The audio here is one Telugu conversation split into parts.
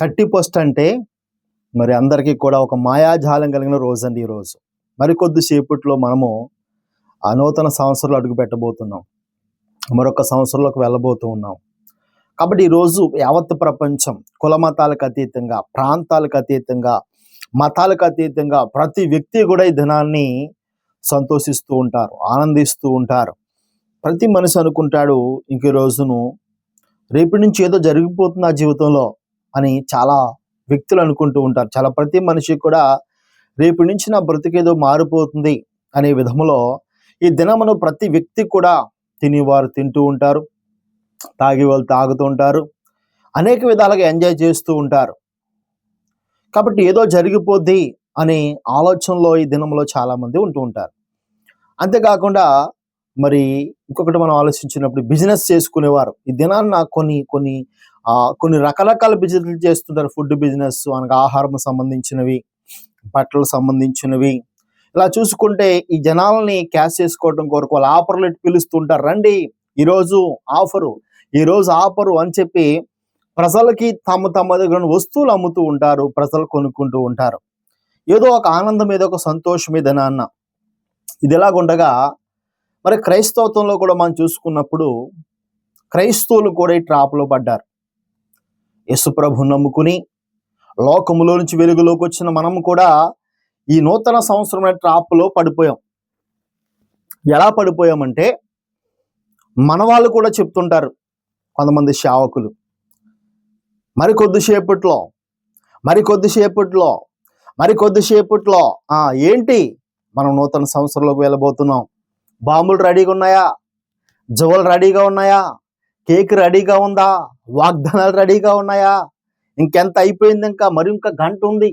థర్టీ ఫస్ట్ అంటే మరి అందరికీ కూడా ఒక మాయాజాలం కలిగిన రోజు అండి ఈరోజు మరి కొద్దిసేపట్లో మనము ఆ నూతన సంవత్సరంలో అడుగు పెట్టబోతున్నాం. మరొక సంవత్సరంలోకి వెళ్ళబోతూ ఉన్నాం. కాబట్టి ఈరోజు యావత్ ప్రపంచం కుల మతాలకు అతీతంగా ప్రాంతాలకు అతీతంగా మతాలకు అతీతంగా ప్రతి వ్యక్తి కూడా ఈ దినాన్ని సంతోషిస్తూ ఉంటారు ఆనందిస్తూ ఉంటారు. ప్రతి మనిషి అనుకుంటాడు ఇంక ఈ రోజును రేపటి నుంచి ఏదో జరిగిపోతుంది ఆ జీవితంలో. అని చాలా వ్యక్తులు అనుకుంటూ ఉంటారు. చాలా ప్రతి మనిషి కూడా రేపు నుంచి నా బ్రతికేదో మారిపోతుంది అనే విధములో ఈ దినమును ప్రతి వ్యక్తి కూడా తినేవారు తింటూ ఉంటారు తాగే వాళ్ళు తాగుతూ ఉంటారు అనేక విధాలుగా ఎంజాయ్ చేస్తూ ఉంటారు. కాబట్టి ఏదో జరిగిపోద్ది అనే ఆలోచనలో ఈ దినంలో చాలా మంది ఉంటూ ఉంటారు. అంతేకాకుండా మరి ఇంకొకటి మనం ఆలోచించినప్పుడు బిజినెస్ చేసుకునేవారు. ఈ దినాన్న కొన్ని కొన్ని కొన్ని రకరకాల బిజినెస్ చేస్తుంటారు. ఫుడ్ బిజినెస్ అనగా ఆహారం సంబంధించినవి బట్టలు సంబంధించినవి. ఇలా చూసుకుంటే ఈ జనాలని క్యాష్ చేసుకోవడం కొరకు వాళ్ళు ఆఫర్లు పిలుస్తుంటారు. రండి ఈరోజు ఆఫరు ఈరోజు ఆఫరు అని చెప్పి ప్రజలకి తమ తమ దగ్గర వస్తువులు అమ్ముతూ ఉంటారు ప్రజలు కొనుక్కుంటూ ఉంటారు. ఏదో ఒక ఆనందం ఏదో ఒక సంతోషం ఏదైనా అన్న. ఇది ఎలాగుండగా మరి క్రైస్తవత్వంలో కూడా మనం చూసుకున్నప్పుడు క్రైస్తవులు కూడా ఈ ట్రాప్లో పడ్డారు. యేసుప్రభు నమ్ముకుని లోకములో నుంచి వెలుగులోకి వచ్చిన మనం కూడా ఈ నూతన సంవత్సరమైన ట్రాప్లో పడిపోయాం. ఎలా పడిపోయామంటే మన వాళ్ళు కూడా చెప్తుంటారు కొంతమంది శావకులు మరి కొద్దిసేపట్లో మరి కొద్దిసేపట్లో మరి కొద్దిసేపట్లో ఏంటి మనం నూతన సంవత్సరంలోకి వెళ్ళబోతున్నాం? బాంబులు రెడీగా ఉన్నాయా? జువలు రెడీగా ఉన్నాయా? కేక్ రెడీగా ఉందా? వాగ్దానాలు రెడీగా ఉన్నాయా? ఇంకెంత అయిపోయింది ఇంకా? మరి ఇంకా గంట ఉంది.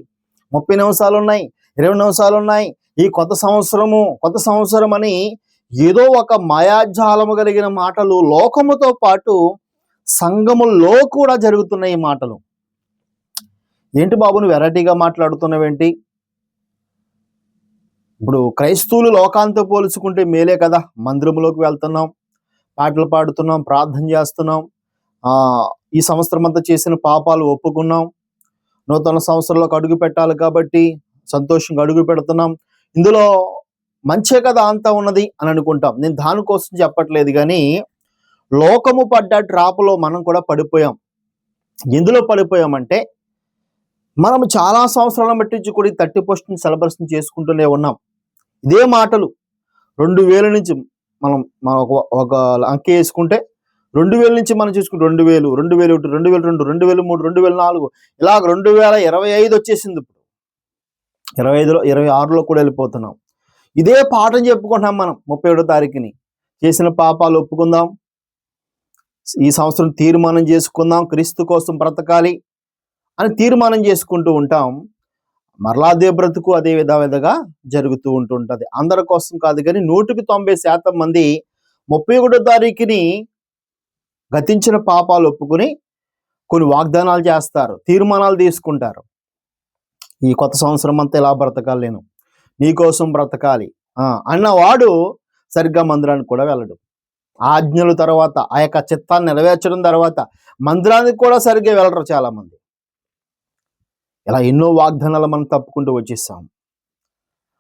ముప్పై నిమిషాలు ఉన్నాయి. ఇరవై నిమిషాలు ఉన్నాయి. ఈ కొత్త సంవత్సరము కొత్త సంవత్సరం అని ఏదో ఒక మాయాజాలము కలిగిన మాటలు లోకముతో పాటు సంఘములో కూడా జరుగుతున్నాయి ఈ మాటలు. ఏంటి బాబు నువ్వు వెరైటీగా మాట్లాడుతున్నావేంటి? ఇప్పుడు క్రైస్తవులు లోకాంతో పోల్చుకుంటే మేలే కదా. మందిరములోకి వెళ్తున్నాం. పాటలు పాడుతున్నాం ప్రార్థన చేస్తున్నాం. ఈ సంవత్సరం అంతా చేసిన పాపాలు ఒప్పుకున్నాం. నూతన సంవత్సరంలోకి అడుగు పెట్టాలి కాబట్టి సంతోషంగా అడుగు పెడుతున్నాం. ఇందులో మంచే కదా అంతా ఉన్నది అని అనుకుంటాం. నేను దానికోసం చెప్పట్లేదు కానీ లోకము పడ్డ ట్రాప్లో మనం కూడా పడిపోయాం. ఎందులో పడిపోయామంటే మనం చాలా సంవత్సరాల మట్టించి కూడా థర్టీ పర్సెంట్ సెలబ్రేషన్ చేసుకుంటూనే ఉన్నాం. ఇదే మాటలు. రెండు వేల నుంచి మనం మనం ఒక ఒక అంకె వేసుకుంటే రెండు వేల నుంచి మనం చూసుకుంటే రెండు వేలు రెండు వేలు ఒకటి రెండు వేల రెండు రెండు వేల మూడు రెండు వేల నాలుగు. ఇలాగ రెండు వేల ఇరవై ఐదు వచ్చేసింది ఇప్పుడు. ఇరవై ఐదులో ఇరవై ఆరులో కూడా వెళ్ళిపోతున్నాం. ఇదే పాఠం చెప్పుకుంటున్నాం మనం ముప్పై ఏడో తారీఖుని. చేసిన పాపాలు ఒప్పుకుందాం. ఈ సంవత్సరం తీర్మానం చేసుకుందాం. క్రీస్తు కోసం బ్రతకాలి అని తీర్మానం చేసుకుంటూ ఉంటాం. మరలా అదే బ్రతుకు అదే విధ విధగా జరుగుతూ ఉంటుంటుంది. అందరి కోసం కాదు కానీ నూటికి తొంభై శాతం మంది ముప్పై ఒకటో తారీఖుని గతించిన పాపాలు ఒప్పుకుని కొన్ని వాగ్దానాలు చేస్తారు తీర్మానాలు తీసుకుంటారు. ఈ కొత్త సంవత్సరం అంతా ఎలా బ్రతకాలి నేను నీకోసం బ్రతకాలి అన్నవాడు సరిగ్గా మందిరానికి కూడా వెళ్ళడు. ఆజ్ఞల తర్వాత ఆ యొక్క చిత్తాన్ని నెరవేర్చడం తర్వాత మందిరానికి కూడా సరిగ్గా వెళ్ళరు చాలా మంది ఇలా ఎన్నో వాగ్దానాలు మనం తప్పుకుంటూ వచ్చేసాం.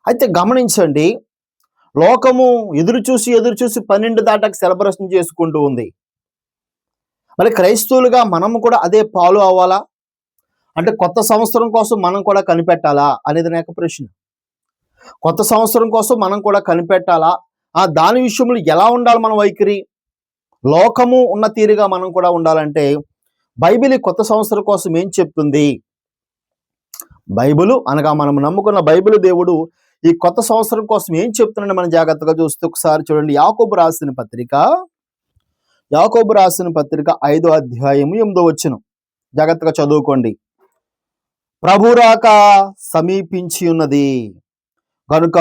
అయితే గమనించండి లోకము ఎదురు చూసి ఎదురు చూసి పన్నెండు దాటాక సెలబ్రేషన్ చేసుకుంటూ ఉంది. మరి క్రైస్తవులుగా మనం కూడా అదే ఫాలో అవ్వాలా? అంటే కొత్త సంవత్సరం కోసం మనం కూడా కనిపెట్టాలా అనేది నా ప్రశ్న. కొత్త సంవత్సరం కోసం మనం కూడా కనిపెట్టాలా? ఆ దాని విషయంలో ఎలా ఉండాలి మన వైఖరి? లోకము ఉన్న తీరుగా మనం కూడా ఉండాలంటే బైబిల్ కొత్త సంవత్సరం కోసం ఏం చెప్తుంది? బైబిలు అనగా మనం నమ్ముకున్న బైబిల్ దేవుడు ఈ కొత్త సంవత్సరం కోసం ఏం చెప్తున్నాడని మనం జాగ్రత్తగా చూస్తే ఒకసారి చూడండి. యాకోబు రాసిన పత్రిక యాకోబు రాసిన పత్రిక ఐదో అధ్యాయము ఎనిమిదో వచ్చిన జాగ్రత్తగా చదువుకోండి. ప్రభు రాక సమీపించి ఉన్నది. కనుక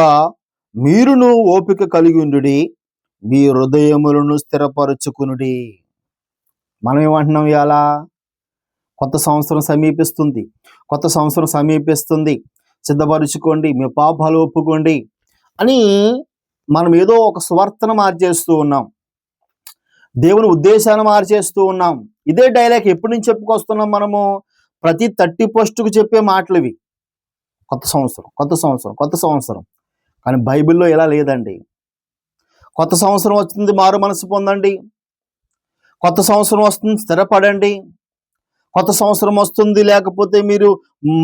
మీరును ఓపిక కలిగి ఉండుడి మీ హృదయములను స్థిరపరచుకునుడి. మనం ఏమంటున్నాం ఇలా కొత్త సంవత్సరం సమీపిస్తుంది. కొత్త సంవత్సరం సమీపిస్తుంది. సిద్ధపరుచుకోండి. మీ పాపాలు ఒప్పుకోండి అని మనం ఏదో ఒక స్వార్థను మార్చేస్తూ ఉన్నాం. దేవుని ఉద్దేశాన్ని మార్చేస్తూ ఉన్నాం. ఇదే డైలాగ్ ఎప్పటి నుంచి చెప్పుకొస్తున్నాం మనము? ప్రతి థర్టీ పోస్టుకు చెప్పే మాటలు ఇవి కొత్త సంవత్సరం కొత్త సంవత్సరం కొత్త సంవత్సరం. కానీ బైబిల్లో ఇలా లేదండి. కొత్త సంవత్సరం వస్తుంది మారు మనసు పొందండి. కొత్త సంవత్సరం వస్తుంది స్థిరపడండి. కొత్త సంవత్సరం వస్తుంది లేకపోతే మీరు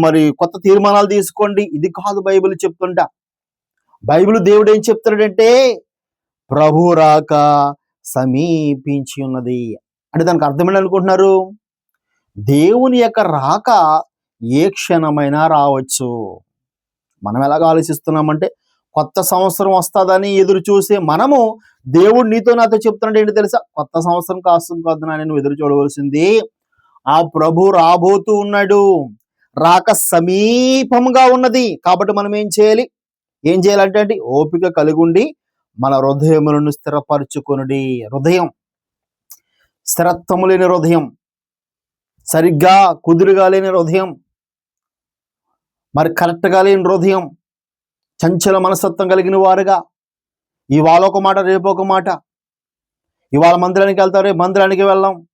మరి కొత్త తీర్మానాలు తీసుకోండి. ఇది కాదు బైబిల్ చెప్తుంటా. బైబిల్ దేవుడు ఏం చెప్తాడంటే ప్రభు రాక సమీపించి ఉన్నది. అంటే దానికి అర్థం అనుకుంటున్నారు? దేవుని యొక్క రాక ఏ క్షణమైనా రావచ్చు. మనం ఎలాగ ఆలోచిస్తున్నామంటే కొత్త సంవత్సరం వస్తుందని ఎదురు చూసే మనము దేవుడు నీతో నాతో చెప్తున్నాడు ఏంటి తెలుసా? కొత్త సంవత్సరం కాస్తుంది కాదు నేను ఎదురు చూడవలసింది ఆ ప్రభు రాబోతూ ఉన్నాడు. రాక సమీపంగా ఉన్నది. కాబట్టి మనం ఏం చేయాలి? ఏం చేయాలంటే అండి ఓపిక కలిగుండి మన హృదయములను స్థిరపరచుకొనుడి. హృదయం. స్థిరత్వము లేని హృదయం. సరిగ్గా కుదురుగా లేని హృదయం. మరి కరెక్ట్గా లేని హృదయం. చంచల మనస్తత్వం కలిగిన వారుగా. ఇవాళ ఒక మాట రేపు ఒక మాట. ఇవాళ మందిరానికి వెళ్తారు రేపు మందిరానికి వెళ్ళాం.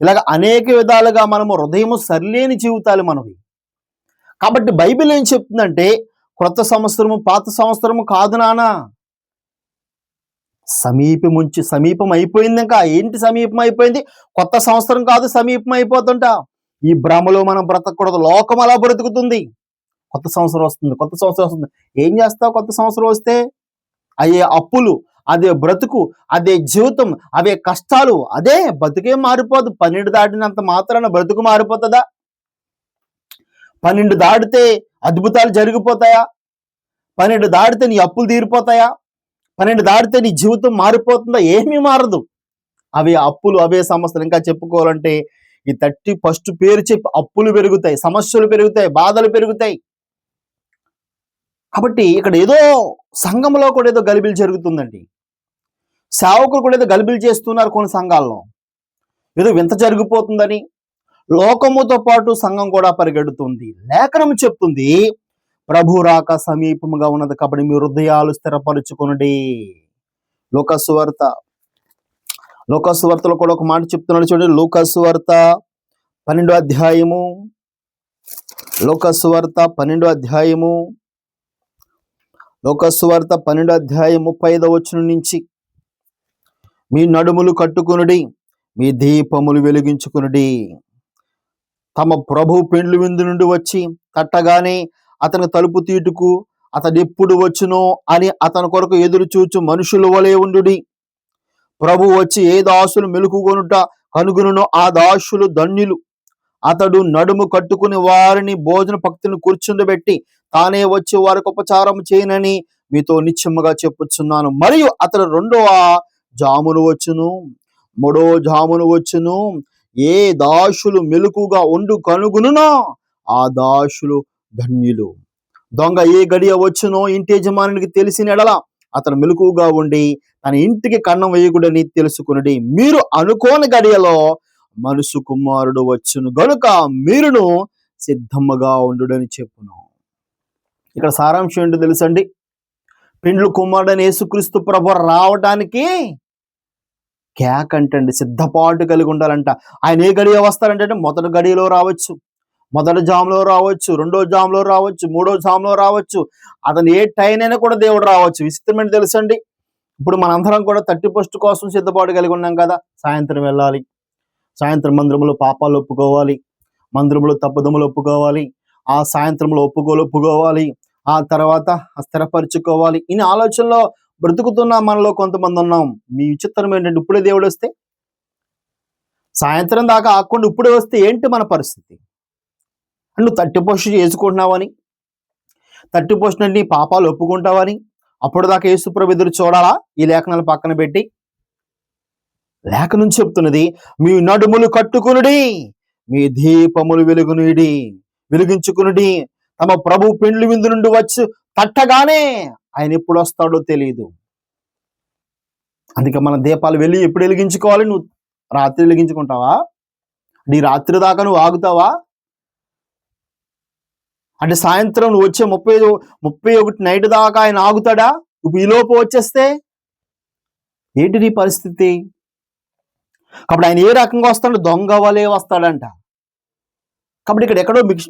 ఇలాగ అనేక విధాలుగా మనము హృదయము సరిలేని జీవితాలు మనవి. కాబట్టి బైబిల్ ఏం చెప్తుందంటే క్రొత్త సంవత్సరము పాత సంవత్సరము కాదు నానా సమీపం సమీపం అయిపోయింది ఇంకా ఏంటి సమీపం అయిపోయింది కొత్త సంవత్సరం కాదు సమీపం అయిపోతుంటా ఈ భ్రమలో మనం బ్రతకూడదు. లోకం అలా బ్రతుకుతుంది. కొత్త సంవత్సరం వస్తుంది కొత్త సంవత్సరం వస్తుంది. ఏం చేస్తావు? కొత్త సంవత్సరం వస్తే అయ్యే అప్పులు అదే బ్రతుకు అదే జీవితం అవే కష్టాలు అదే బతుకే మారిపోదు. పన్నెండు దాటినంత మాత్రాన బ్రతుకు మారిపోతుందా? పన్నెండు దాటితే అద్భుతాలు జరిగిపోతాయా? పన్నెండు దాటితే నీ అప్పులు తీరిపోతాయా? పన్నెండు దాటితే నీ జీవితం మారిపోతుందా? ఏమీ మారదు. అవే అప్పులు అవే సమస్యలు. ఇంకా చెప్పుకోవాలంటే ఈ థర్టీ ఫస్ట్ పేరు చెప్పి అప్పులు పెరుగుతాయి సమస్యలు పెరుగుతాయి బాధలు పెరుగుతాయి. కాబట్టి ఇక్కడ ఏదో సంఘంలో కూడా ఏదో గలిబిలు జరుగుతుందండి. సేవకులు కూడా ఏదో గలిబిలు చేస్తున్నారు కొన్ని సంఘాల్లో. ఏదో వింత జరిగిపోతుందని. లోకముతో పాటు సంఘం కూడా పరిగెడుతుంది. లేఖనం చెప్తుంది ప్రభు రాక సమీపముగా ఉన్నది కాబట్టి మీ హృదయాలు స్థిరపరుచుకునడి. లోకస్వార్త. లోకస్వార్తలో కూడా ఒక మాట చెప్తున్నాడు చూడండి లోకస్వార్త పన్నెండో అధ్యాయము. లోకస్వార్త పన్నెండో అధ్యాయము. లోకస్వార్త పన్నెండో అధ్యాయం ముప్పై ఐదో వచ్చిన నుంచి. మీ నడుములు కట్టుకునుడి మీ దీపములు వెలిగించుకునుడి. తమ ప్రభు పెండ్లు విందు నుండి వచ్చి తట్టగానే అతని తలుపు తీటుకు అతడు ఎప్పుడు వచ్చునో అని అతని కొరకు ఎదురు చూచు మనుషుల వలె ఉండుడి. ప్రభు వచ్చి ఏ దాసులు మెలుకుకొనుట కనుగొనునో ఆ దాసులు ధన్యులు. అతడు నడుము కట్టుకుని వారిని భోజన భక్తిని కూర్చుండబెట్టి తానే వచ్చి వారికి ఉపచారం చేయనని మీతో నిశ్చయముగా చెప్పుచున్నాను. మరియు అతడు రెండవ జామును వచ్చును మూడో జామును వచ్చును ఏ దాసులు మెలుకుగా ఉండు కనుగొనునో ఆ దాసులు ధన్యులు. దొంగ ఏ గడియ వచ్చునో ఇంటి యజమానికి తెలిసిన ఎడల అతను మెలకుగా ఉండి తన ఇంటికి కన్నం వేయకూడని తెలుసుకుని మీరు అనుకోని గడియలో మనుసు కుమారుడు వచ్చును గనుక మీరును సిద్ధముగా ఉండుడని చెప్పును. ఇక్కడ సారాంశం ఏంటో తెలుసండి? పిండ్లు కుమారుడని యేసుక్రీస్తు ప్రభు రావడానికి కేక్ అంటండి సిద్ధపాటు కలిగి ఉండాలంట. ఆయన ఏ గడియ వస్తారంటే మొదటి గడియలో రావచ్చు. మొదటి జామ్లో రావచ్చు రెండో జామ్లో రావచ్చు మూడో జామ్లో రావచ్చు. అతను ఏ టైం అయినా కూడా దేవుడు రావచ్చు. విచిత్రమైన తెలుసండి ఇప్పుడు మనందరం కూడా థర్టీ ఫస్ట్ కోసం సిద్ధపాటు కలిగి ఉన్నాం కదా. సాయంత్రం వెళ్ళాలి. సాయంత్రం మందిరంలో పాపాలు ఒప్పుకోవాలి. మందిరంలో తప్పుదములు ఒప్పుకోవాలి. ఆ సాయంత్రంలో ఒప్పుకోలు ఒప్పుకోవాలి. ఆ తర్వాత స్థిరపరుచుకోవాలి. ఇన్ని ఆలోచనలో బ్రతుకుతున్న మనలో కొంతమంది ఉన్నాం. మీ విచిత్రం ఏంటంటే ఇప్పుడే దేవుడు వస్తే? సాయంత్రం దాకా ఆకుండా ఇప్పుడే వస్తే ఏంటి మన పరిస్థితి? నువ్వు తట్టి పోషణ చేసుకుంటున్నావని తట్టి పోషణ నీ పాపాలు ఒప్పుకుంటావని అప్పుడు దాకా యేసుప్రభు ఎదురు చూడాలా? ఈ లేఖనాలు పక్కన పెట్టి. లేఖనం చెప్తున్నది మీ నడుములు కట్టుకునుడి మీ దీపములు వెలుగునుడి వెలిగించుకునుడి తమ ప్రభు పెండ్లు విందు నుండి వచ్చి తట్టగానే ఆయన ఎప్పుడు వస్తాడో తెలియదు అందుకే మన దీపాలు వెళ్ళి ఎప్పుడు వెలిగించుకోవాలి? నువ్వు రాత్రి వెలిగించుకుంటావా? నీ రాత్రి దాకా నువ్వు ఆగుతావా? అంటే సాయంత్రం నువ్వు వచ్చే ముప్పై ముప్పై ఒకటి నైట్ దాకా ఆయన ఆగుతాడా? ఇప్పుడు ఈ లోపు వచ్చేస్తే ఏంటి నీ పరిస్థితి? కాబట్టి ఆయన ఏ రకంగా వస్తాడు దొంగ వలే వస్తాడంట. కాబట్టి ఇక్కడ ఎక్కడో మిక్స్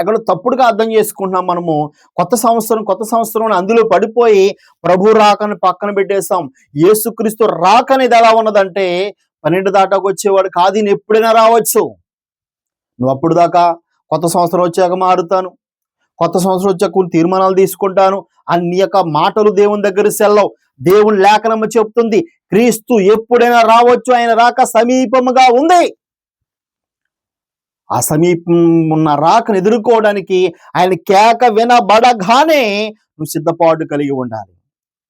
ఎక్కడో తప్పుడుగా అర్థం చేసుకుంటున్నాం మనము. కొత్త సంవత్సరం కొత్త సంవత్సరం అందులో పడిపోయి ప్రభు రాకని పక్కన పెట్టేస్తాం యేసుక్రీస్తు రాక అనేది ఎలా ఉన్నదంటే పన్నెండు దాటాకు వచ్చేవాడు కాదు నేను ఎప్పుడైనా రావచ్చు. నువ్వు అప్పుడు దాకా కొత్త సంవత్సరం వచ్చాక మారుతాను. కొత్త సంవత్సరం వచ్చాక కొన్ని తీర్మానాలు తీసుకుంటాను. అన్ని యొక్క మాటలు దేవుని దగ్గర సెల్లవు. దేవుని లేఖనమ్మ చెప్తుంది క్రీస్తు ఎప్పుడైనా రావచ్చు ఆయన రాక సమీపముగా ఉంది. ఆ సమీపం ఉన్న రాకను ఎదుర్కోవడానికి ఆయన కేక వినబడగానే నువ్వు సిద్ధపాటు కలిగి ఉండాలి.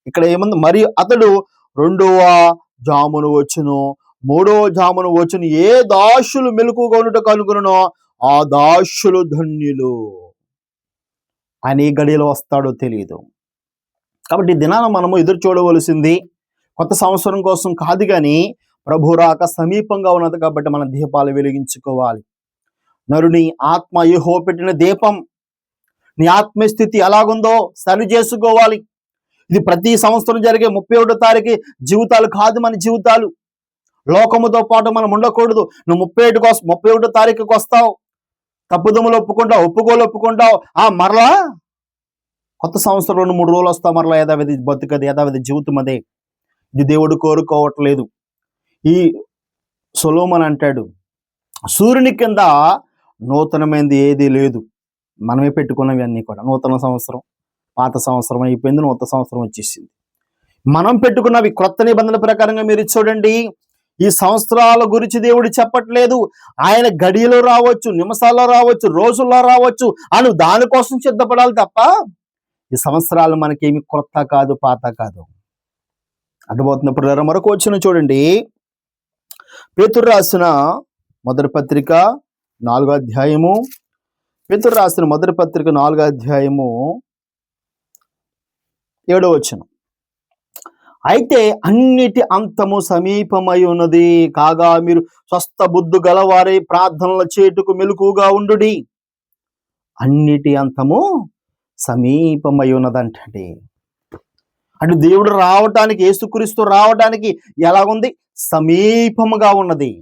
ఇక్కడ ఏముంది? మరి అతడు రెండవ జామును వచ్చును మూడవ జామును వచ్చును ఏ దాసులు మెలకుగొనుట కనుగొనో ఆ దాసులు ధన్యులు. ఆయన ఏ గడియలో వస్తాడో తెలియదు కాబట్టి దినాన మనము ఎదురు చూడవలసింది కొత్త సంవత్సరం కోసం కాదు కానీ ప్రభు రాక సమీపంగా ఉన్నది కాబట్టి మన దీపాలు వెలిగించుకోవాలి. నరుని ఆత్మ యూహో పెట్టిన దీపం. నీ ఆత్మస్థితి ఎలాగుందో సరి చేసుకోవాలి. ఇది ప్రతి సంవత్సరం జరిగే ముప్పై ఒకటో తారీఖు జీవితాలు కాదు మన జీవితాలు. లోకముతో పాటు మనం ఉండకూడదు. నువ్వు ముప్పై ఏడు కోసం ముప్పై ఒకటో తారీఖుకి వస్తావు. తప్పుదమ్ములు ఒప్పుకుంటావు ఒప్పుకోలు ఒప్పుకుంటావు. ఆ మరలా? కొత్త సంవత్సరం రెండు మూడు రోజులు వస్తావు మరలా. యథావిధి బతుకది యథావిధి జీవితం అదే. ఇది దేవుడు కోరుకోవట్లేదు. ఈ సొలోమన్ అంటాడు సూర్యుని కింద నూతనమైనది ఏదీ లేదు. మనమే పెట్టుకున్నవి అన్నీ కూడా. నూతన సంవత్సరం పాత సంవత్సరం అయిపోయింది నూతన సంవత్సరం వచ్చేసింది. మనం పెట్టుకున్నవి క్రొత్త నిబంధనల ప్రకారంగా మీరు చూడండి. ఈ సంవత్సరాల గురించి దేవుడు చెప్పట్లేదు. ఆయన గడియలో రావచ్చు నిమిషాల్లో రావచ్చు రోజుల్లో రావచ్చు అని దానికోసం సిద్ధపడాలి తప్ప ఈ సంవత్సరాలు మనకేమి క్రొత్త కాదు పాత కాదు. అర్థమవుతున్నప్పుడు మరొక వచ్చిన చూడండి. పేతురు రాసిన మొదటి పత్రిక నాలుగో అధ్యాయము పేతురు రాసిన మొదటి పత్రిక నాలుగో అధ్యాయము ఏడో వచనం. అయితే అన్నిటి అంతము సమీపమై ఉన్నది కాగా మీరు స్వస్థ బుద్ధు గలవారే ప్రార్థనల చేటుకు మెలకుగా ఉండుడి. అన్నిటి అంతము సమీపమై ఉన్నదంటే అంటే దేవుడు రావటానికి యేసుక్రీస్తు రావటానికి ఎలాగుంది సమీపముగా ఉన్నది.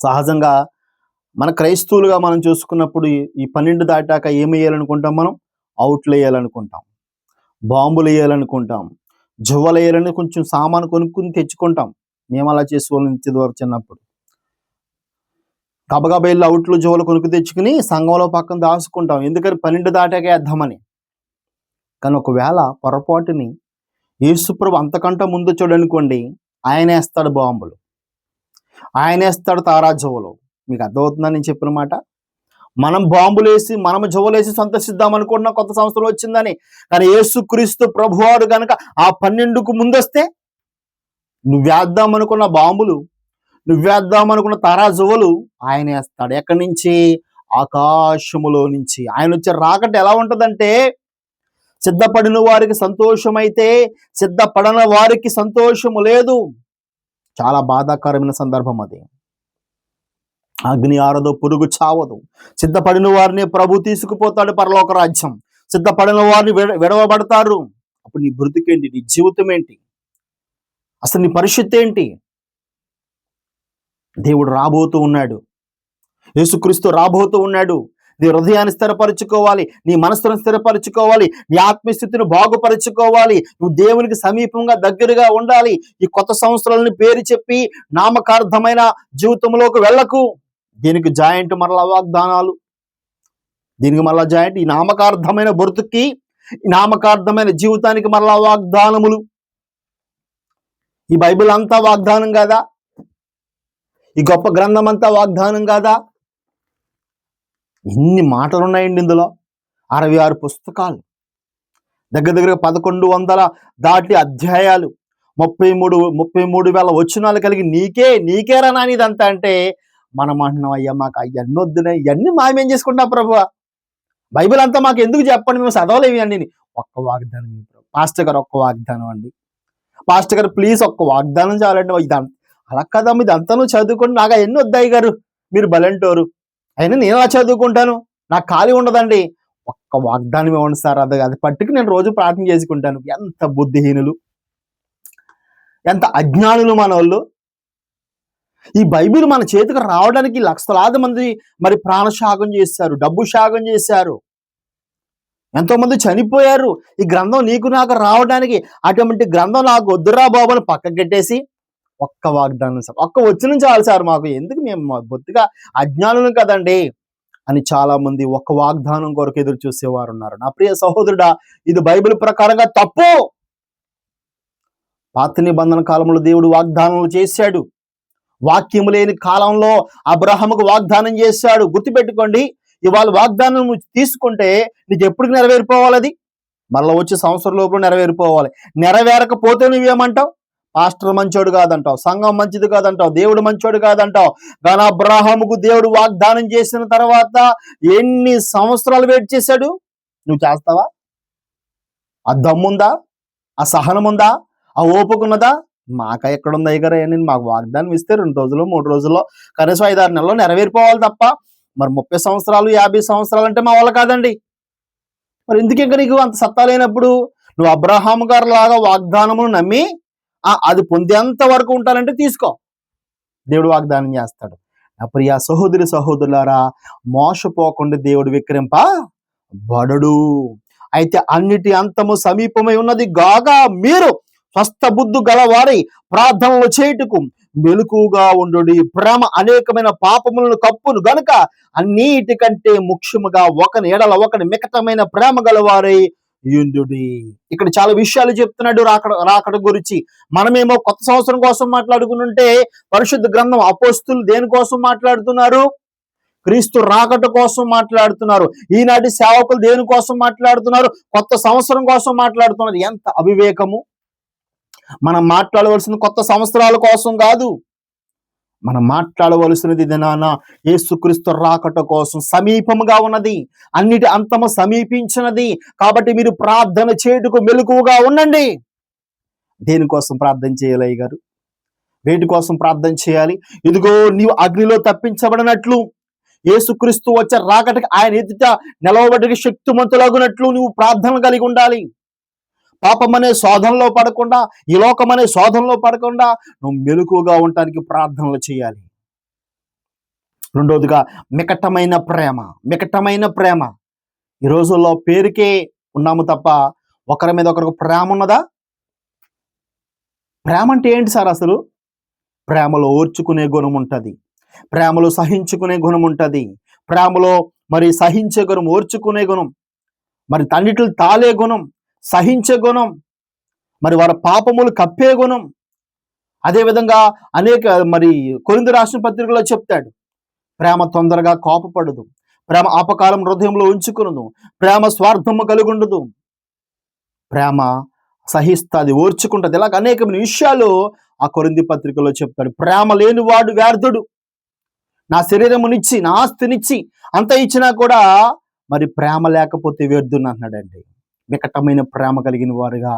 సహజంగా మన క్రైస్తవులుగా మనం చూసుకున్నప్పుడు ఈ- పన్నెండు దాటాక ఏమి వేయాలనుకుంటాం మనం? అవుట్లు వేయాలనుకుంటాం. బాంబులు వేయాలనుకుంటాం. జువ్వలు వేయాలని కొంచెం సామాను కొనుక్కుని తెచ్చుకుంటాం. మేము అలా చేసుకోవాలని చదివారు చిన్నప్పుడు. గబగబా వెళ్ళి అవుట్లు జువ్వలు కొనుక్కు తెచ్చుకుని సంఘంలో పక్కన దాచుకుంటాం. ఎందుకని? పన్నెండు దాటాక వేద్దామని. కానీ ఒకవేళ పొరపాటుని యేసుప్రభు అంతకంటే ముందు చూడనుకోండి ఆయన వేస్తాడు బాంబులు. ఆయన వేస్తాడు తారాజువలు మీకు అర్థమవుతుందని నేను చెప్పిన మాట? మనం బాంబులేసి మనం జువలేసి సంతసిద్దాం అనుకున్న కొత్త సంవత్సరం వచ్చిందని. కానీ యేసుక్రీస్తు ప్రభువాడు గనక ఆ పన్నెండుకు ముందొస్తే నువ్వేద్దాం అనుకున్న బాంబులు నువ్వేద్దాం అనుకున్న తారాజువలు ఆయన వేస్తాడు. ఎక్కడి నుంచి? ఆకాశములో నుంచి. ఆయన వచ్చే రాకట ఎలా ఉంటుందంటే సిద్ధపడిన వారికి సంతోషమైతే సిద్ధపడని వారికి సంతోషము లేదు. చాలా బాధాకరమైన సందర్భం అది. అగ్ని ఆరదు పురుగు చావదు. సిద్ధపడిన వారిని ప్రభు తీసుకుపోతాడు పరలోక రాజ్యం. సిద్ధపడిన వారిని విడ విడవబడతారు. అప్పుడు నీ బ్రతికేంటి? నీ జీవితం ఏంటి అసలు నీ పరిస్థితి ఏంటి? దేవుడు రాబోతూ ఉన్నాడు. యేసుక్రీస్తు రాబోతూ ఉన్నాడు. నీ హృదయాన్ని స్థిరపరచుకోవాలి. నీ మనస్సును స్థిరపరచుకోవాలి. నీ ఆత్మస్థితిని బాగుపరచుకోవాలి. నువ్వు దేవునికి సమీపంగా దగ్గరగా ఉండాలి. ఈ కొత్త సంవత్సరాలని పేరు చెప్పి నామకార్థమైన జీవితంలోకి వెళ్ళకు. దీనికి జాయింట్ మరల వాగ్దానాలు. దీనికి మరలా జాయింట్ ఈ నామకార్థమైన బ్రతుక్కి నామకార్థమైన జీవితానికి మరలా వాగ్దానములు. ఈ బైబిల్ అంతా వాగ్దానం కాదా? ఈ గొప్ప గ్రంథం అంతా వాగ్దానం కాదా? ఎన్ని మాటలు ఉన్నాయండి ఇందులో? అరవై ఆరు పుస్తకాలు. దగ్గర దగ్గర పదకొండు వందల దాటి అధ్యాయాలు. ముప్పై మూడు ముప్పై మూడు వేల వచనాలు కలిగి నీకే నీకేరా నాని ఇదంతా అంటే మనం అంటున్నాం అయ్యా మాకు అవన్నీ వద్దునాయి ఇవన్నీ మామేం చేసుకుంటాం ప్రభు బైబిల్ అంతా మాకు ఎందుకు చెప్పండి? మేము చదవలేవి అండి ఒక్క వాగ్దానం పాస్టర్ గారు ఒక్క వాగ్దానం అండి. పాస్టర్ గారు ప్లీజ్ ఒక్క వాగ్దానం చాలండి. ఇదంతా అలా కదమ్మ ఇదంతా నువ్వు చదువుకోండి నాకు అవన్నీ వద్దాయి గారు. మీరు బలంటోరు. అయినా నేను అలా చదువుకుంటాను? నాకు ఖాళీ ఉండదండి. ఒక్క వాగ్దానం ఇవ్వండి సార్. అది అది పట్టుకు నేను రోజు ప్రార్థన చేసుకుంటాను. ఎంత బుద్ధిహీనులు. ఎంత అజ్ఞానులు మన వాళ్ళు ఈ బైబిల్ మన చేతికి రావడానికి లక్షలాది మంది మరి ప్రాణశాగం చేశారు డబ్బు శాగం చేశారు. ఎంతో మంది చనిపోయారు. ఈ గ్రంథం నీకు నాకు రావడానికి అటువంటి గ్రంథం నాకు వద్దురా బాబు అని పక్కకు ఒక్క వాగ్దానం సార్ ఒక్క వచ్చిన చాలు సార్ మాకు. ఎందుకు మేము బొత్తిగా అజ్ఞానులు కదండి అని చాలా మంది ఒక్క వాగ్దానం కొరకు ఎదురు చూసేవారు ఉన్నారు. నా ప్రియ సహోదరుడా ఇది బైబిల్ ప్రకారంగా తప్పు. పాత నిబంధన కాలంలో దేవుడు వాగ్దానాలు చేశాడు. వాక్యము లేని కాలంలో అబ్రహముకు వాగ్దానం చేశాడు. గుర్తుపెట్టుకోండి ఇవాళ వాగ్దానం తీసుకుంటే నీకు ఎప్పుడు నెరవేరిపోవాలి అది మళ్ళీ వచ్చే సంవత్సరం లోపల నెరవేరిపోవాలి. నెరవేరకపోతే నువ్వేమంటావు? పాస్టర్ మంచోడు కాదంటావు సంఘం మంచిది కాదంటావు దేవుడు మంచోడు కాదంటావు. కానీ అబ్రహాముకు దేవుడు వాగ్దానం చేసిన తర్వాత ఎన్ని సంవత్సరాలు వెయిట్ చేశాడు? నువ్వు చేస్తావా? ఆ దమ్ముందా? ఆ సహనం ఉందా ఆ ఓపుకున్నదా? మాక ఎక్కడుంది అయ్యగారు? నేను మాకు వాగ్దానం ఇస్తే రెండు రోజులు మూడు రోజుల్లో కనీసం ఐదారు ఆరు నెలల్లో నెరవేరిపోవాలి తప్ప. మరి ముప్పై సంవత్సరాలు యాభై సంవత్సరాలు అంటే మా వాళ్ళ కాదండి. మరి ఎందుకు ఇంకా నీకు అంత సత్తా లేనప్పుడు? నువ్వు అబ్రహాం గారు లాగా వాగ్దానమును నమ్మి ఆ, అది పొందేంత వరకు ఉంటానంటే తీసుకో. దేవుడు వాగ్దానం చేస్తాడు. నా ప్రియ సహోదరి సహోదరులారా మోసపోకుండా దేవుడు విక్రింప బడడు అయితే అన్నిటి అంతము సమీపమై ఉన్నది గాగా మీరు. హస్తబుద్ధు బుద్ధు గలవారి ప్రార్థనలు చేయుటకు మెలుకుగా ఉండు ప్రేమ అనేకమైన పాపములను కప్పును గనుక అన్నిటికంటే ముఖ్యముగా ఒకని ఎడల ఒకని మికటమైన ప్రేమ గలవారై యుందుడి. ఇక్కడ చాలా విషయాలు చెప్తున్నాడు రాకడ రాకడ గురించి. మనమేమో కొత్త సంవత్సరం కోసం మాట్లాడుకుంటుంటే పరిశుద్ధ గ్రంథం అపోస్తులు దేనికోసం మాట్లాడుతున్నారు? క్రీస్తు రాకట కోసం మాట్లాడుతున్నారు. ఈనాటి సేవకులు దేనికోసం మాట్లాడుతున్నారు? కొత్త సంవత్సరం కోసం మాట్లాడుతున్నారు. ఎంత అవివేకము! మనం మాట్లాడవలసింది కొత్త సంవత్సరాల కోసం కాదు. మనం మాట్లాడవలసినది దినాన యేసుక్రీస్తు రాకట కోసం సమీపముగా ఉన్నది. అన్నిటి అంతము సమీపించినది. కాబట్టి మీరు ప్రార్థన చేయుటకు మెలకువగా ఉండండి. దేనికోసం ప్రార్థన చేయాలి గారు వేటి కోసం ప్రార్థన చేయాలి? ఇదిగో నీవు అగ్నిలో తప్పించబడినట్లు యేసుక్రీస్తు వచ్చే రాకటకి ఆయన ఎదుట నిలవబడికి శక్తిమంతులగునట్లు నువ్వు ప్రార్థన కలిగి ఉండాలి. పాపం అనే శోధనలో పడకుండా ఈ లోకం అనే శోధనలో పడకుండా నువ్వు మెలకుగా ఉండటానికి ప్రార్థనలు చేయాలి. రెండోదిగా మికటమైన ప్రేమ మికటమైన ప్రేమ. ఈ రోజుల్లో పేరుకే ఉన్నాము తప్ప ఒకరి మీద ఒకరికి ప్రేమ ఉన్నదా? ప్రేమ అంటే ఏంటి సార్ అసలు? ప్రేమలో ఓర్చుకునే గుణం ఉంటుంది. ప్రేమలో సహించుకునే గుణం ఉంటుంది. ప్రేమలో మరి సహించే గుణం ఓర్చుకునే గుణం. మరి తన్నిటిని తాలే గుణం. సహించే గుణం మరి వారి పాపములు కప్పే గుణం. అదేవిధంగా అనేక మరి కొరింది రాసిన పత్రికలో చెప్తాడు. ప్రేమ తొందరగా కోపపడదు. ప్రేమ ఆపకాలం హృదయంలో ఉంచుకునదు ప్రేమ స్వార్థము కలిగి ఉండదు ప్రేమ సహిస్తుంది ఓర్చుకుంటుంది. ఇలాగ అనేకమైన విషయాలు ఆ కొరింది పత్రికలో చెప్తాడు. ప్రేమ లేనివాడు వ్యర్థుడు. నా శరీరమునిచ్చి నా ఆస్తినిచ్చి అంత ఇచ్చినా కూడా మరి ప్రేమ లేకపోతే వ్యర్థుని అంటున్నాడండి. వికటమైన ప్రేమ కలిగిన వారుగా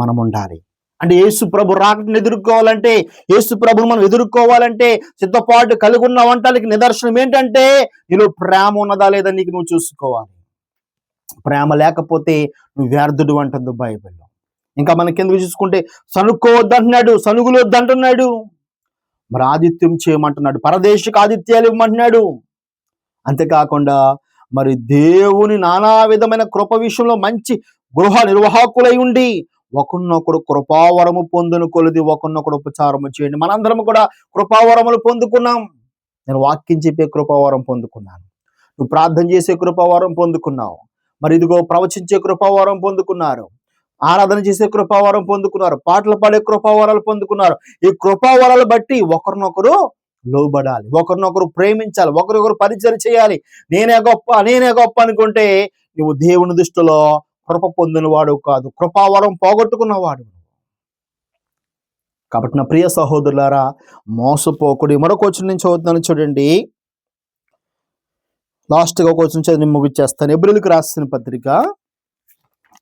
మనం ఉండాలి అంటే యేసు ప్రభు రాకటను ఎదుర్కోవాలంటే యేసు ప్రభుని మనం ఎదుర్కోవాలంటే సిద్ధపాటు కలిగి ఉన్న వంటలకి నిదర్శనం ఏంటంటే నీలో ప్రేమ ఉన్నదా లేదా నీకు నువ్వు చూసుకోవాలి. ప్రేమ లేకపోతే నువ్వు వ్యర్థుడు అంటుంది బైబిల్లో. ఇంకా మనకి ఎందుకు చూసుకుంటే సనుక్కోవద్దంటున్నాడు సనుగులొద్దంటున్నాడు మరి ఆదిత్యం చేయమంటున్నాడు పరదేశిక ఆదిత్యాలు ఇవ్వమంటున్నాడు. అంతేకాకుండా మరి దేవుని నానా విధమైన కృప విషయంలో మంచి గృహ నిర్వాహకులై ఉండి ఒకరినొకడు కృపావరము పొందును కొలిది ఒకరినొకడు ఉపచారము చేయండి. మనందరం కూడా కృపావరములు పొందుకున్నాం. నేను వాక్యం చెప్పే కృపావరం పొందుకున్నాను. నువ్వు ప్రార్థన చేసే కృపావరం పొందుకున్నావు. మరి ఇదిగో ప్రవచించే కృపావరం పొందుకున్నారు. ఆరాధన చేసే కృపావరం పొందుకున్నారు. పాటలు పాడే కృపావరాలు పొందుకున్నారు. ఈ కృపావరాలు బట్టి ఒకరినొకరు లోబడాలి. ఒకరినొకరు ప్రేమించాలి ఒకరికొకరు పరిచయం చేయాలి. నేనే గొప్ప నేనే గొప్ప అనుకుంటే నువ్వు దేవుని దృష్టిలో కృప పొందినవాడు కాదు. కృపావరం పోగొట్టుకున్నవాడు కాబట్టి నా ప్రియ సహోదరులారా మోసపోకుడి మరొక వచ్చిన నుంచి చదువుతున్నాను చూడండి. లాస్ట్గా ఒక వచ్చిన చదివి ముగిచ్చేస్తాను. ఎబ్రిల్కి రాసిన పత్రిక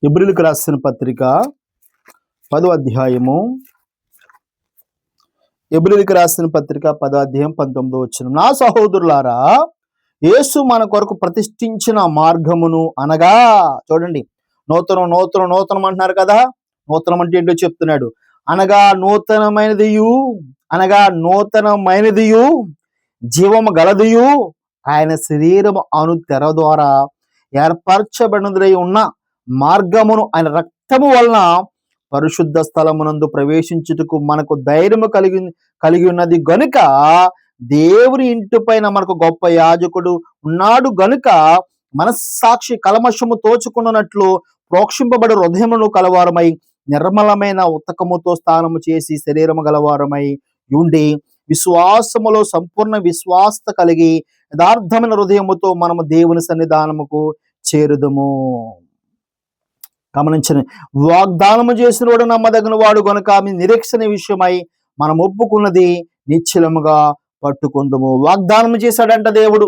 ఎబ్రిల్కి రాసిన పత్రిక పదో అధ్యాయము. ఎబ్రిల్కి రాసిన పత్రిక పదాధ్యాయం పంతొమ్మిదో వచ్చిన నా సహోదరులారా యేసు మన కొరకు ప్రతిష్ఠించిన మార్గమును అనగా చూడండి నూతనం నూతనం నూతనం అంటున్నారు కదా? నూతనం అంటే ఏంటో చెప్తున్నాడు. అనగా నూతనమైనదియు అనగా నూతనమైనదియు జీవము గలదియు ఆయన శరీరము అను తెర ద్వారా ఏర్పరచబడినదై ఉన్న మార్గమును ఆయన రక్తము వలన పరిశుద్ధ స్థలమునందు ప్రవేశించుటకు మనకు ధైర్యము కలిగి కలిగి ఉన్నది గనుక దేవుని ఇంటి పైన మనకు గొప్ప యాజకుడు ఉన్నాడు గనుక మనస్సాక్షి కలమషము తోచుకున్నట్లు ప్రోక్షింపబడి హృదయమును కలవారమై నిర్మలమైన ఉతకముతో స్నానము చేసి శరీరము గలవారమై ఉండి విశ్వాసములో సంపూర్ణ విశ్వాసత కలిగి యథార్థమైన హృదయముతో మనము దేవుని సన్నిధానముకు చేరుదము. గమనించండి వాగ్దానము చేసిన వాడు నమ్మదగిన వాడు గనుక మీ నిరీక్షణ విషయమై మనం ఒప్పుకున్నది నిశ్చలముగా పట్టుకుందము. వాగ్దానము చేశాడంట దేవుడు.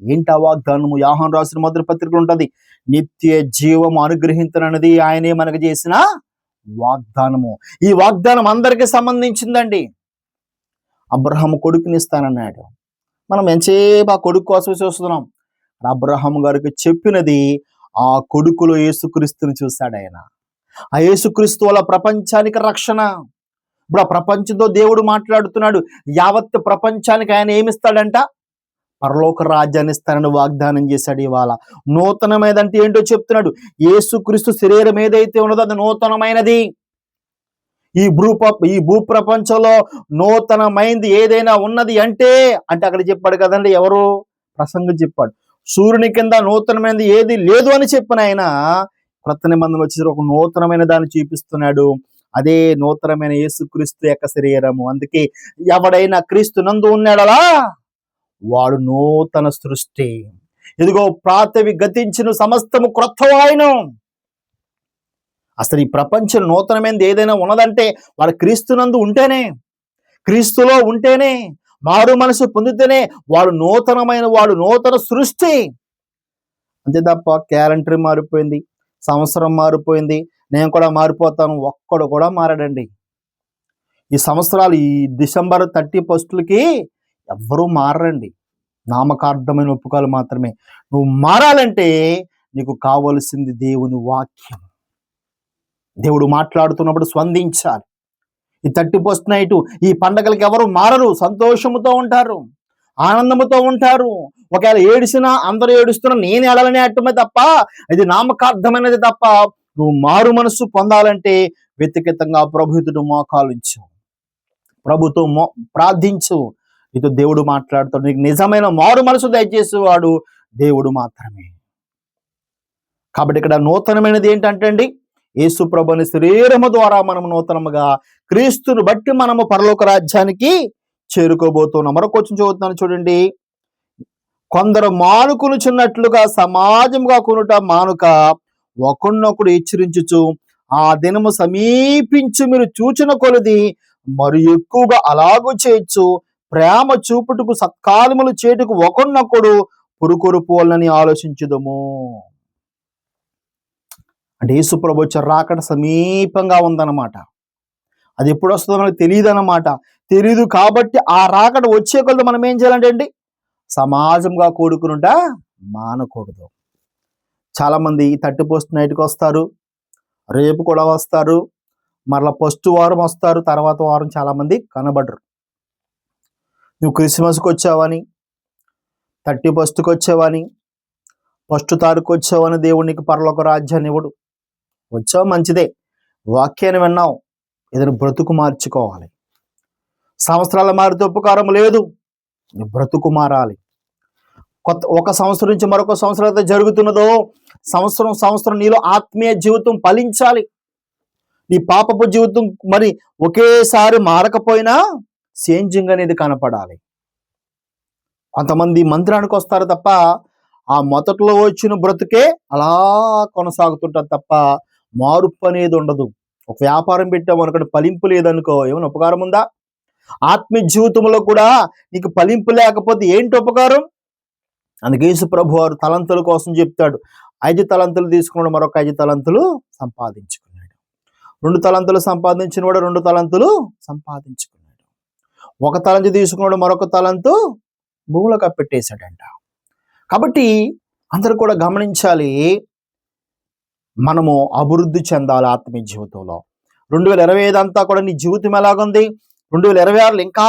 ఏంటా వాగ్దానము? యాహన్ రాసిన మొదటి పత్రికలు ఉంటుంది. నిత్య జీవము అనుగ్రహించనన్నది ఆయనే మనకు చేసిన వాగ్దానము. ఈ వాగ్దానం అందరికీ సంబంధించిందండి. అబ్రహం కొడుకునిస్తానన్నాడు మనం ఎంతసేపు ఆ కొడుకు కోసం చూస్తున్నాం అబ్రహం గారికి చెప్పినది ఆ కొడుకులో యేసుక్రీస్తుని చూశాడు ఆయన. ఆ యేసుక్రీస్తు వల్ల ప్రపంచానికి రక్షణ. ఇప్పుడు ఆ ప్రపంచంతో దేవుడు మాట్లాడుతున్నాడు. యావత్ ప్రపంచానికి ఆయన ఏమిస్తాడంట? పరలోక రాజ్యాన్ని ఇస్తానని వాగ్దానం చేశాడు ఇవాళ. నూతనమైనదంటే ఏంటో చెప్తున్నాడు. యేసుక్రీస్తు శరీరం ఏదైతే ఉన్నదో అది నూతనమైనది. ఈ భూ ఈ భూ ప్రపంచంలో నూతనమైంది ఏదైనా ఉన్నది అంటే అంటే అక్కడ చెప్పాడు కదండి ఎవరు? ప్రసంగం చెప్పాడు. సూర్యుని కింద నూతనమైనది ఏది లేదు అని చెప్పిన ఆయన క్రొత్త నిబంధనలు వచ్చేసరికి ఒక నూతనమైన దాన్ని చూపిస్తున్నాడు. అదే నూతనమైన యేసుక్రీస్తు యొక్క శరీరము. అందుకే ఎవడైనా క్రీస్తు నందు ఉన్నాడలా? వాడు నూతన సృష్టి. ఇదిగో ప్రాతవి గతించిన సమస్తము క్రొత్త వాయను. అసలు ఈ ప్రపంచం నూతనమైనది ఏదైనా ఉన్నదంటే వాడు క్రీస్తునందు ఉంటేనే క్రీస్తులో ఉంటేనే మారు మనసు పొందితేనే వాడు నూతనమైన వాడు నూతన సృష్టి. అంతే తప్ప క్యాలెండర్ మారిపోయింది సంవత్సరం మారిపోయింది నేను కూడా మారిపోతాను ఒక్కడు కూడా మారాడండి. ఈ సంవత్సరాలు ఈ డిసెంబర్ థర్టీ ఫస్ట్లకి ఎవ్వరూ మారండి నామకార్థమైన ఒప్పుకోలు మాత్రమే. నువ్వు మారాలంటే నీకు కావలసింది దేవుని వాక్యం. దేవుడు మాట్లాడుతున్నప్పుడు స్పందించాలి. ఈ థర్టీ ఫస్ట్ నైట్ ఈ పండగలకి ఎవరు మారరు సంతోషముతో ఉంటారు ఆనందముతో ఉంటారు. ఒకవేళ ఏడిసినా అందరూ ఏడుస్తున్నా నేను ఏడాలని అట్టమే తప్ప ఇది నామకార్థమైనది తప్ప నువ్వు మారు మనస్సు పొందాలంటే వ్యతిరేకంగా ప్రభుత్వుడు మోకాలించు ప్రభుతో మో ప్రార్థించు. నీతో దేవుడు మాట్లాడుతాడు. నీకు నిజమైన మారు మనసు దయచేసేవాడు దేవుడు మాత్రమే. కాబట్టి ఇక్కడ నూతనమైనది ఏంటంటే అండి యేసుప్రభుని శరీరము ద్వారా మనము నూతనముగా క్రీస్తును బట్టి మనము పరలోక రాజ్యానికి చేరుకోబోతున్నాం. మరొక వచ్చిన చదువుతున్నాను చూడండి. కొందరు మానుకునుచున్నట్లుగా సమాజంగా కొనుట మానుక ఒకరినొకడు హెచ్చరించుచు ఆ దినము సమీపించు మీరు చూచిన కొలది మరి ఎక్కువగా అలాగూ చేయొచ్చు. ప్రేమ చూపుటకు సత్కాలములు చేటుకు ఒకరినొకడు పురుకొరు పోలని ఆలోచించుదము. అంటే యేసుప్రభు వచ్చే రాకడ సమీపంగా ఉందన్నమాట. అది ఎప్పుడు వస్తుందో మనకు తెలియదు అన్నమాట తెలియదు కాబట్టి ఆ రాకడ వచ్చే కొలది మనం ఏం చేయాలంటే అండి సమాజంగా కూడుకునుట మానకూడదు. చాలామంది థర్టీ పోస్ట్ నైట్కి వస్తారు రేపు కూడా వస్తారు మరలా ఫస్ట్ వారం వస్తారు తర్వాత వారం చాలామంది కనబడరు. నువ్వు క్రిస్మస్కి వచ్చావని థర్టీ ఫస్ట్కి వచ్చావని ఫస్ట్ తారీఖు వచ్చావని దేవుడికి పర్లో పరలోక రాజ్యాన్ని ఇవ్వడు. వచ్చావు మంచిదే. వాక్యాన్ని విన్నావు ఏదైనా బ్రతుకు మార్చుకోవాలి. సంవత్సరాల మారితే ఉపకారం లేదు బ్రతుకు మారాలి. కొత్త ఒక సంవత్సరం నుంచి మరొక సంవత్సరం అయితే జరుగుతున్నదో సంవత్సరం సంవత్సరం నీలో ఆత్మీయ జీవితం ఫలించాలి. నీ పాపపు జీవితం మరి ఒకేసారి మారకపోయినా చేంజింగ్ అనేది కనపడాలి. కొంతమంది మంత్రానికి వస్తారు తప్ప ఆ మొదట్లో వచ్చిన బ్రతుకే అలా కొనసాగుతుంటారు తప్ప మార్పు అనేది ఉండదు. ఒక వ్యాపారం పెట్టాము అనుకోండి ఫలింపు లేదనుకో ఏమైనా ఉపకారం ఉందా? ఆత్మీయ జీవితంలో కూడా నీకు ఫలింపు లేకపోతే ఏంటి ఉపకారం? అందుకే యేసు ప్రభు వారు తలంతుల కోసం చెప్తాడు. ఐదు తలంతులు తీసుకున్నాడు మరొక ఐదు తలంతులు సంపాదించుకున్నాడు. రెండు తలంతులు సంపాదించిన వాడు రెండు తలంతులు సంపాదించుకున్నాడు. ఒక తలంతు తీసుకున్నాడు మరొక తలంతు భూములకు కప్పెట్టేశాడంట కాబట్టి అందరూ కూడా గమనించాలి మనము అభివృద్ధి చెందాలి ఆత్మీయ జీవితంలో. రెండు వేల ఇరవై ఐదు అంతా కూడా నీ జీవితం ఎలాగుంది? రెండు వేల ఇరవై ఆరులో ఇంకా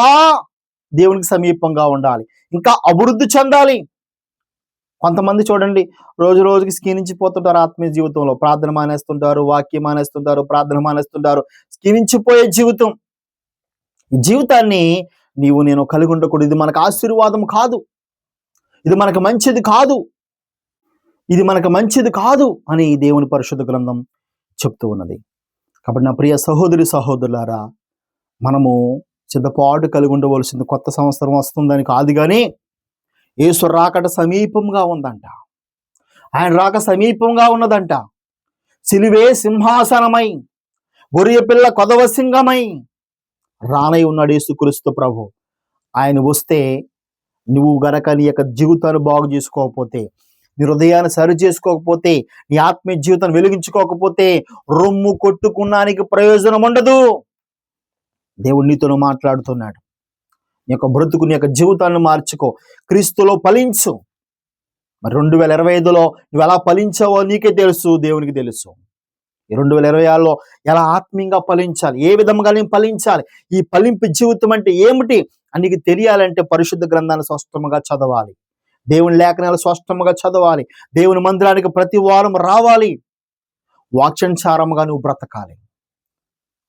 దేవునికి సమీపంగా ఉండాలి. ఇంకా అభివృద్ధి చెందాలి. కొంతమంది చూడండి రోజు రోజుకి క్షీణించిపోతుంటారు ఆత్మీయ జీవితంలో. ప్రార్థన మానేస్తుంటారు వాక్యం మానేస్తుంటారు ప్రార్థన మానేస్తుంటారు. క్షీణించిపోయే జీవితం. ఈ జీవితాన్ని నీవు నేను కలిగి ఉండకూడదు. ఇది మనకు ఆశీర్వాదం కాదు. ఇది మనకు మంచిది కాదు. ఇది మనకు మంచిది కాదు అని దేవుని పరిశుద్ధ గ్రంథం చెప్తూ ఉన్నది. కాబట్టి నా ప్రియ సహోదరి సహోదరులారా మనము సిద్ధపాటు కలిగి ఉండవలసింది కొత్త సంవత్సరం వస్తుందని కాదు కానీ యేసు రాకట సమీపంగా ఉందంట. ఆయన రాక సమీపంగా ఉన్నదంట. సిలువే సింహాసనమై గొర్రె పిల్ల కొదవ సింగమై రానై ఉన్నాడు యేసుక్రీస్తు ప్రభు. ఆయన వస్తే నువ్వు గనక నీ యొక్క జీవితాన్ని బాగు చేసుకోకపోతే నీ హృదయాన్ని సరి చేసుకోకపోతే నీ ఆత్మీయ జీవితాన్ని వెలిగించుకోకపోతే రొమ్ము కొట్టుకున్నానికి ప్రయోజనం ఉండదు. దేవుడు నీతో మాట్లాడుతున్నాడు. నీ యొక్క బ్రతుకు నీ యొక్క జీవితాన్ని మార్చుకో. క్రీస్తులో ఫలించు. మరి రెండు వేల ఇరవై ఐదులో నువ్వు ఎలా ఫలించావో నీకే తెలుసు దేవునికి తెలుసు. ఈ రెండు వేల ఇరవై ఆరులో ఎలా ఆత్మీయంగా ఫలించాలి ఏ విధంగా నేను ఫలించాలి ఈ ఫలింపు జీవితం అంటే ఏమిటి అని నీకు తెలియాలంటే పరిశుద్ధ గ్రంథాన్ని స్పష్టంగా చదవాలి. దేవుని లేఖనాలు స్పష్టంగా చదవాలి. దేవుని మందిరానికి ప్రతి వారం రావాలి. వాక్యంచారంగా నువ్వు బ్రతకాలి.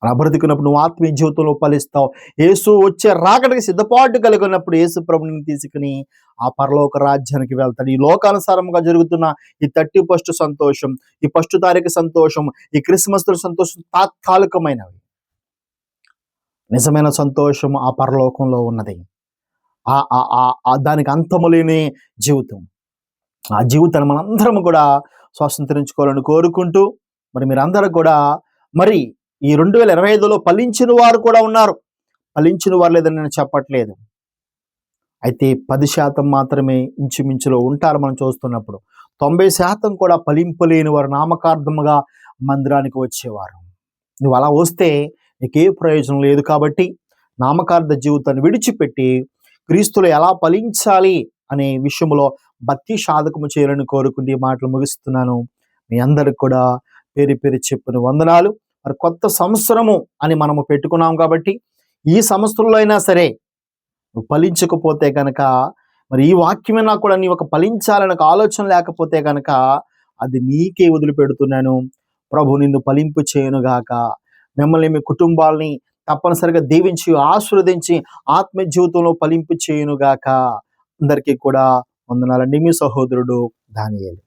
అలా బ్రతికినప్పుడు నువ్వు ఆత్మీయ జీవితంలో ఫలిస్తావు. యేసు వచ్చే రాకడికి సిద్ధపాటు కలిగినప్పుడు యేసు ప్రభుని తీసుకుని ఆ పరలోక రాజ్యానికి వెళ్తాడు. ఈ లోకానుసారంగా జరుగుతున్న ఈ థర్టీ ఫస్ట్ సంతోషం ఈ ఫస్ట్ తారీఖు సంతోషం ఈ క్రిస్మస్ సంతోషం తాత్కాలికమైనవి. నిజమైన సంతోషం ఆ పరలోకంలో ఉన్నది. దానికి అంతము లేని జీవితం. ఆ జీవితాన్ని మనందరం కూడా స్వాతంత్రించుకోవాలని కోరుకుంటూ మరి మీరందరూ కూడా మరి ఈ రెండు వేల ఇరవై ఐదులో ఫలించిన వారు కూడా ఉన్నారు. ఫలించిన వారు లేదని నేను చెప్పట్లేదు. అయితే పది శాతం మాత్రమే ఇంచుమించులో ఉంటారు మనం చూస్తున్నప్పుడు. తొంభై శాతం కూడా ఫలింపలేని వారు నామకార్థముగా మందిరానికి వచ్చేవారు. నువ్వు అలా వస్తే నీకే ప్రయోజనం లేదు కాబట్టి నామకార్థ జీవితాన్ని విడిచిపెట్టి క్రీస్తులు ఎలా ఫలించాలి అనే విషయంలో భక్తి సాధకము చేయాలని కోరుకుంటే ఈ మాటలు ముగిస్తున్నాను. మీ అందరికి కూడా పేరు పేరు చెప్పిన వందనాలు. మరి కొత్త సంవత్సరము అని మనము పెట్టుకున్నాం కాబట్టి ఈ సంవత్సరంలో అయినా సరే ఫలించకపోతే కనుక మరి ఈ వాక్యమైనా కూడా నీ ఒక ఫలించాలని ఒక ఆలోచన లేకపోతే కనుక అది నీకే వదిలిపెడుతున్నాను. ప్రభు నిన్ను ఫలింపు చేయనుగాక మిమ్మల్ని మీ కుటుంబాల్ని తప్పనిసరిగా దీవించి ఆశీర్వదించి ఆత్మ జీవితంలో ఫలింపు చేయనుగాక. అందరికీ కూడా వందనాలండి. మీ సహోదరుడు దానియేలు